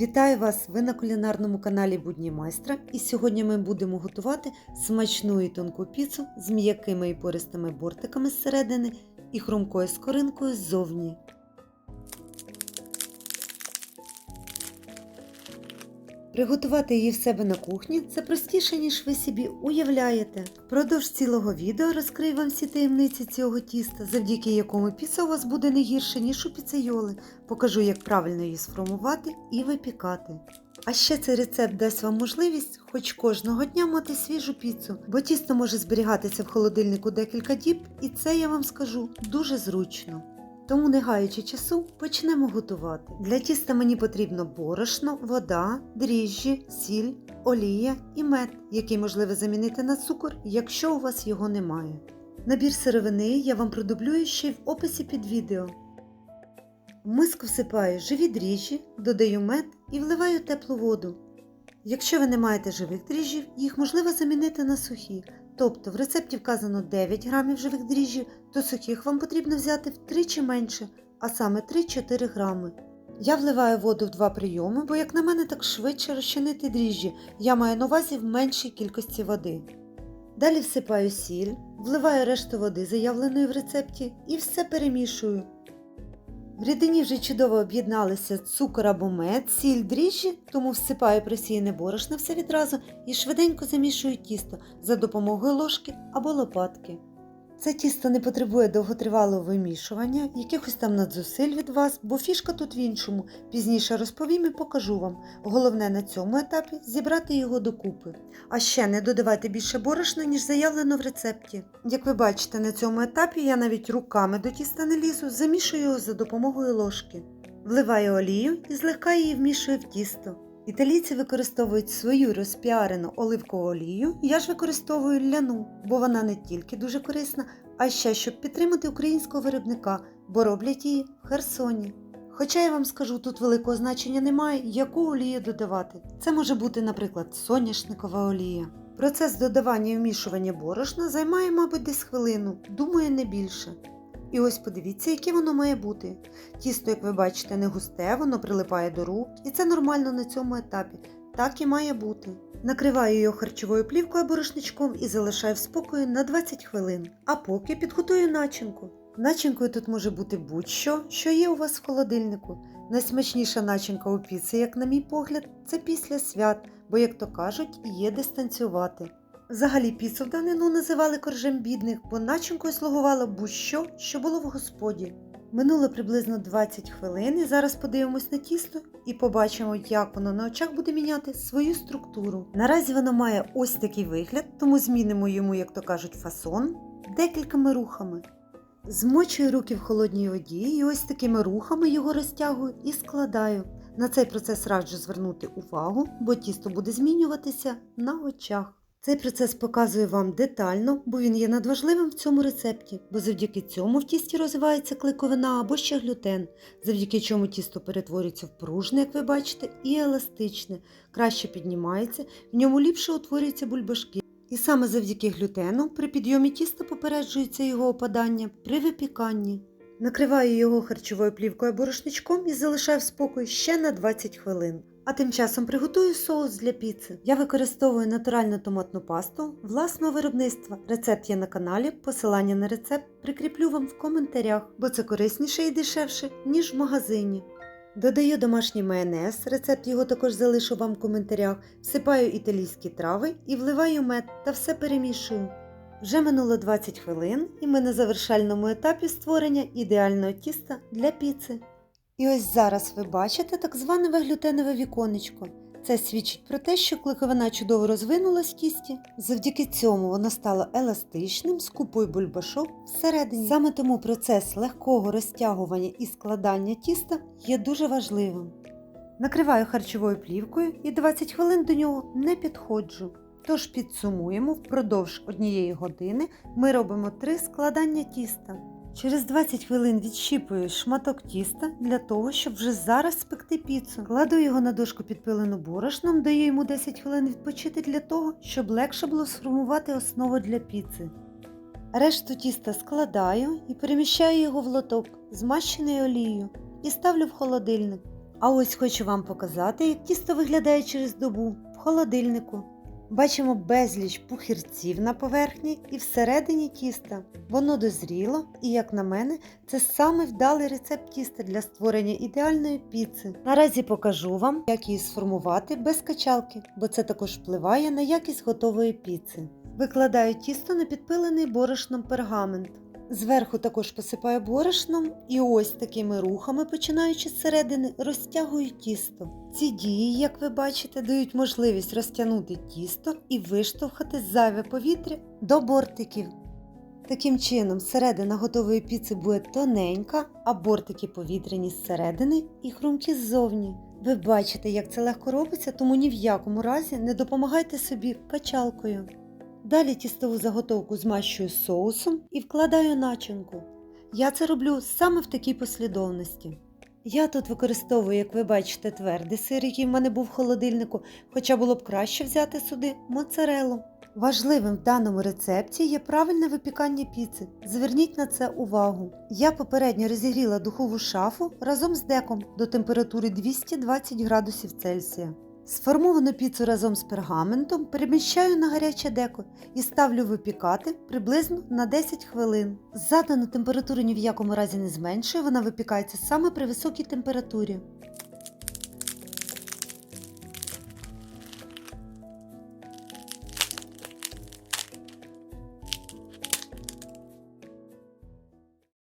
Вітаю вас! Ви на кулінарному каналі Будні Майстра. І сьогодні ми будемо готувати смачну і тонку піцу з м'якими і пористими бортиками зсередини і хрумкою скоринкою ззовні. Приготувати її в себе на кухні це простіше, ніж ви собі уявляєте. Впродовж цілого відео розкрию вам всі таємниці цього тіста, завдяки якому піца у вас буде не гірше, ніж у піцейоли. Покажу, як правильно її сформувати і випікати. А ще цей рецепт дасть вам можливість хоч кожного дня мати свіжу піцу, бо тісто може зберігатися в холодильнику декілька діб, і це я вам скажу дуже зручно. Тому, не гаючи часу, почнемо готувати. Для тіста мені потрібно борошно, вода, дріжджі, сіль, олія і мед, який можливо замінити на цукор, якщо у вас його немає. Набір сировини я вам продублюю ще й в описі під відео. В миску всипаю живі дріжджі, додаю мед і вливаю теплу воду. Якщо ви не маєте живих дріжджів, їх можливо замінити на сухі. Тобто в рецепті вказано 9 грамів живих дріжджів, то сухих вам потрібно взяти втричі менше, а саме 3-4 грами. Я вливаю воду в два прийоми, бо, як на мене, так швидше розчинити дріжджі. Я маю на увазі в меншій кількості води. Далі всипаю сіль, вливаю решту води, заявленої в рецепті, і все перемішую. В рідині вже чудово об'єдналися цукор або мед, сіль, дріжджі, тому всипаю просіяне борошно все відразу і швиденько замішую тісто за допомогою ложки або лопатки. Це тісто не потребує довготривалого вимішування, якихось там надзусиль від вас, бо фішка тут в іншому. Пізніше розповім і покажу вам. Головне на цьому етапі зібрати його докупи. А ще не додавайте більше борошна, ніж заявлено в рецепті. Як ви бачите, на цьому етапі я навіть руками до тіста не лізу, замішую його за допомогою ложки. Вливаю олію і злегка її вмішую в тісто. Італійці використовують свою розпіарену оливкову олію, я ж використовую ляну, бо вона не тільки дуже корисна, а ще щоб підтримати українського виробника, бо роблять її в Херсоні. Хоча я вам скажу, тут великого значення немає, яку олію додавати. Це може бути, наприклад, соняшникова олія. Процес додавання і вмішування борошна займає, мабуть, десь хвилину, думаю, не більше. І ось подивіться, яке воно має бути. Тісто, як ви бачите, не густе, воно прилипає до рук, і це нормально на цьому етапі. Так і має бути. Накриваю його харчовою плівкою або рушничком і залишаю в спокої на 20 хвилин. А поки підготую начинку. Начинкою тут може бути будь-що, що є у вас в холодильнику. Найсмачніша начинка у піці, як на мій погляд, це після свят, бо, як то кажуть, є де станцювати. Взагалі піцу в данину називали коржем бідних, бо начинкою слугувало будь-що, що було в господі. Минуло приблизно 20 хвилин і зараз подивимось на тісто і побачимо, як воно на очах буде міняти свою структуру. Наразі воно має ось такий вигляд, тому змінимо йому, як то кажуть, фасон декількома рухами. Змочую руки в холодній воді і ось такими рухами його розтягую і складаю. На цей процес раджу звернути увагу, бо тісто буде змінюватися на очах. Цей процес показую вам детально, бо він є надважливим в цьому рецепті, бо завдяки цьому в тісті розвивається клейковина або ще глютен, завдяки чому тісто перетворюється в пружне, як ви бачите, і еластичне, краще піднімається, в ньому ліпше утворюються бульбашки. І саме завдяки глютену при підйомі тіста попереджується його опадання при випіканні. Накриваю його харчовою плівкою або рушничком і залишаю в спокій ще на 20 хвилин. А тим часом приготую соус для піци. Я використовую натуральну томатну пасту власного виробництва. Рецепт є на каналі, посилання на рецепт прикріплю вам в коментарях, бо це корисніше і дешевше, ніж в магазині. Додаю домашній майонез, рецепт його також залишу вам в коментарях, всипаю італійські трави і вливаю мед та все перемішую. Вже минуло 20 хвилин і ми на завершальному етапі створення ідеального тіста для піци. І ось зараз ви бачите так зване веглютенове віконечко. Це свідчить про те, що кликовина чудово розвинулась в тісті. Завдяки цьому воно стало еластичним з купою бульбашок всередині. Саме тому процес легкого розтягування і складання тіста є дуже важливим. Накриваю харчовою плівкою і 20 хвилин до нього не підходжу. Тож підсумуємо, впродовж однієї години ми робимо три складання тіста. Через 20 хвилин відщіпую шматок тіста для того, щоб вже зараз спекти піцу. Кладу його на дошку підпилену борошном, даю йому 10 хвилин відпочити для того, щоб легше було сформувати основу для піци. Решту тіста складаю і переміщаю його в лоток, змащений олією, і ставлю в холодильник. А ось хочу вам показати, як тісто виглядає через добу в холодильнику. Бачимо безліч пухірців на поверхні і всередині тіста. Воно дозріло, і, як на мене, це саме вдалий рецепт тіста для створення ідеальної піци. Наразі покажу вам, як її сформувати без качалки, бо це також впливає на якість готової піци. Викладаю тісто на підпилений борошном пергамент. Зверху також посипаю борошном і ось такими рухами, починаючи з середини, розтягую тісто. Ці дії, як ви бачите, дають можливість розтягнути тісто і виштовхати зайве повітря до бортиків. Таким чином, середина готової піци буде тоненька, а бортики повітряні зсередини і хрумкі ззовні. Ви бачите, як це легко робиться, тому ні в якому разі не допомагайте собі качалкою. Далі тістову заготовку змащую соусом і вкладаю начинку. Я це роблю саме в такій послідовності. Я тут використовую, як ви бачите, твердий сир, який в мене був в холодильнику, хоча було б краще взяти сюди моцарелу. Важливим в даному рецепті є правильне випікання піци. Зверніть на це увагу. Я попередньо розігріла духову шафу разом з деком до температури 220 градусів Цельсія. Сформовану піцу разом з пергаментом переміщаю на гаряче деко і ставлю випікати приблизно на 10 хвилин. Задану температуру ні в якому разі не зменшую, вона випікається саме при високій температурі.